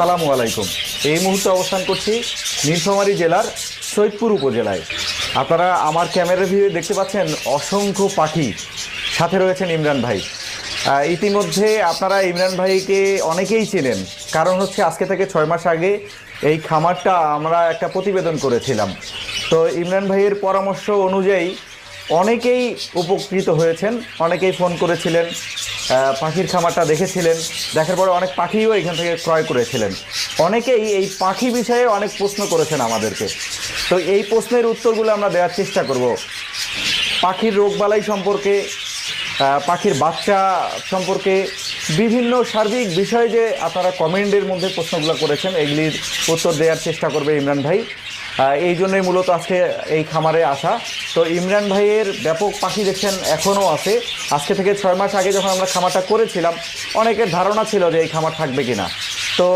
সালামু আলাইকুম। এই মুহূর্তে অবস্থান করছি নীলফামারী জেলার সৈয়দপুর উপজেলায়। আপনারা আমার ক্যামেরা ভিউ দেখতে পাচ্ছেন অসংখ্য পাখি, সাথে রয়েছেন ইমরান ভাই। ইতিমধ্যে আপনারা ইমরান ভাইকে অনেকেই চেনেন, কারণ হচ্ছে আজকে থেকে ছয় মাস আগে এই খামারটা আমরা একটা প্রতিবেদন করেছিলাম। তো ইমরান ভাইয়ের পরামর্শ অনুযায়ী অনেকেই উপকৃত হয়েছেন, অনেকেই ফোন করেছিলেন পাখির খামারটা দেখেছিলেন। দেখার পরে অনেক পাখিও এখান থেকে ক্রয় করেছিলেন। অনেকেই এই পাখি বিষয়ে অনেক প্রশ্ন করেছেন আমাদেরকে। তো এই প্রশ্নের উত্তরগুলো আমরা দেওয়ার চেষ্টা করব। পাখির রোগবালাই সম্পর্কে পাখির বাচ্চা সম্পর্কে বিভিন্ন সার্বিক বিষয়ে যে আপনারা কমেন্টের মধ্যে প্রশ্নগুলো করেছেন, এগুলির উত্তর দেওয়ার চেষ্টা করবে ইমরান ভাই। এই জন্যই মূলত আজকে এই খামারে আসা। তো ইমরান ভাইয়ের ব্যাপক পাখি দেখছেন এখনও আছে। আজকে থেকে ছয় মাস আগে যখন আমরা খামারটা করেছিলাম, অনেকের ধারণা ছিল যে এই খামার থাকবে কিনা। তো